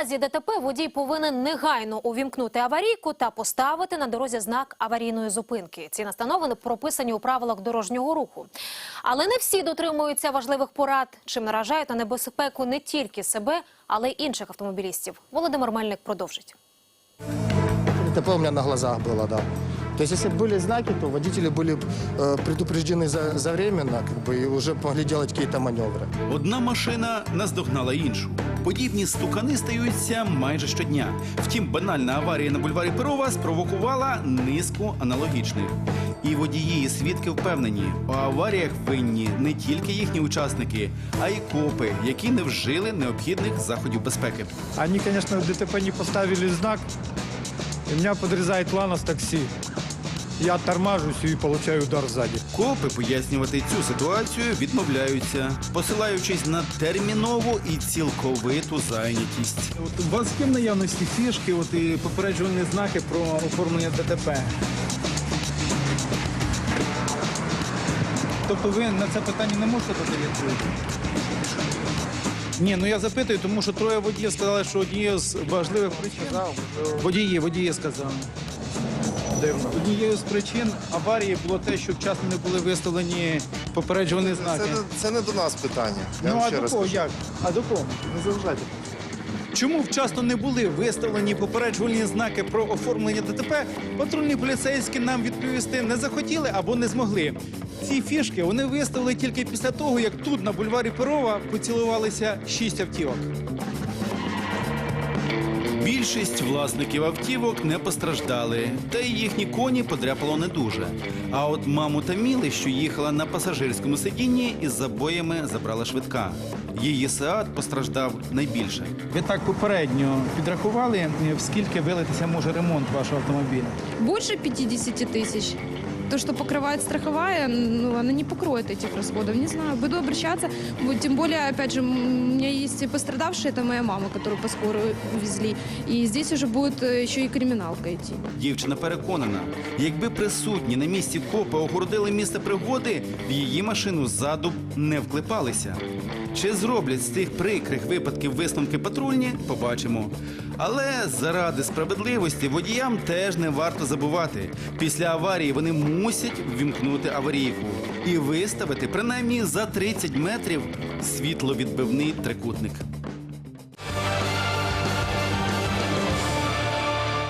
разі ДТП водій повинен негайно увімкнути аварійку та поставити на дорозі знак аварійної зупинки. Ці настанови прописані у правилах дорожнього руху. Але не всі дотримуються важливих порад, чим наражають на небезпеку не тільки себе, але й інших автомобілістів. Володимир Мельник продовжить. ДТП у мене на глазах было, да. То есть, если бы были знаки, то водители были э, предупреждены за, завременно, как бы, и уже могли делать какие-то маневры. Одна машина наздогнала іншу. Подібні стукани стаються майже щодня. Втім, банальна аварія на бульварі Перова спровокувала низку аналогічних. І водії, і свідки впевнені, у аваріях винні не тільки їхні учасники, а й копи, які не вжили необхідних заходів безпеки. Они, конечно, в ДТП не поставили знак, и меня подрезает Ланос такси. Я тормажусь и получаю удар сзади. Копи пояснювати цю ситуацію відмовляються, посилаючись на термінову і цілковиту зайнятість. От у вас є в наявності фішки, от і попереджувальні знаки про оформлення ДТП. Тобто ви на це питання не можете дати відповідь? Ні, ну я запитую, тому що троє водіїв сказали, що однією з важливих причин водії, водії сказали. Дивно. Однією з причин аварії було те, що вчасно не були виставлені попереджувальні знаки. Це, не- це не до нас питання. Я Ну вам а ще до раз кого кажу. як? А до кого? Не заважайте. Чому вчасно не були виставлені попереджувальні знаки про оформлення ДТП? Патрульні поліцейські нам відповісти не захотіли або не змогли. Ці фішки вони виставили тільки після того, як тут на бульварі Перова поцілувалися шість автівок. Більшість власників автівок не постраждали, та й їхні коні подряпало не дуже. А от маму та Міли, що їхала на пасажирському сидінні, із забоями забрала швидка. Її Сеат постраждав найбільше. Ви так попередньо підрахували, в скільки вилитися може ремонт вашого автомобіля? Больше 50 тысяч То, что покрывает страховая, ну, она не покроет этих расходов. Не знаю, буду обращаться. Вот, Тем более, опять же, м, у меня есть пострадавшая, это моя мама, которую по скорую увезли. И здесь уже будет э, еще и криминалка идти. Дівчина переконана, якби присутні на місці копи огородили місце пригоди, в її машину ззаду б не вклепалися. Чи зроблять з тих прикрих випадків висновки патрульні, побачимо. Але заради справедливості водіям теж не варто забувати. Після аварії вони мусять ввімкнути аварійку і виставити принаймні за 30 метрів світловідбивний трикутник.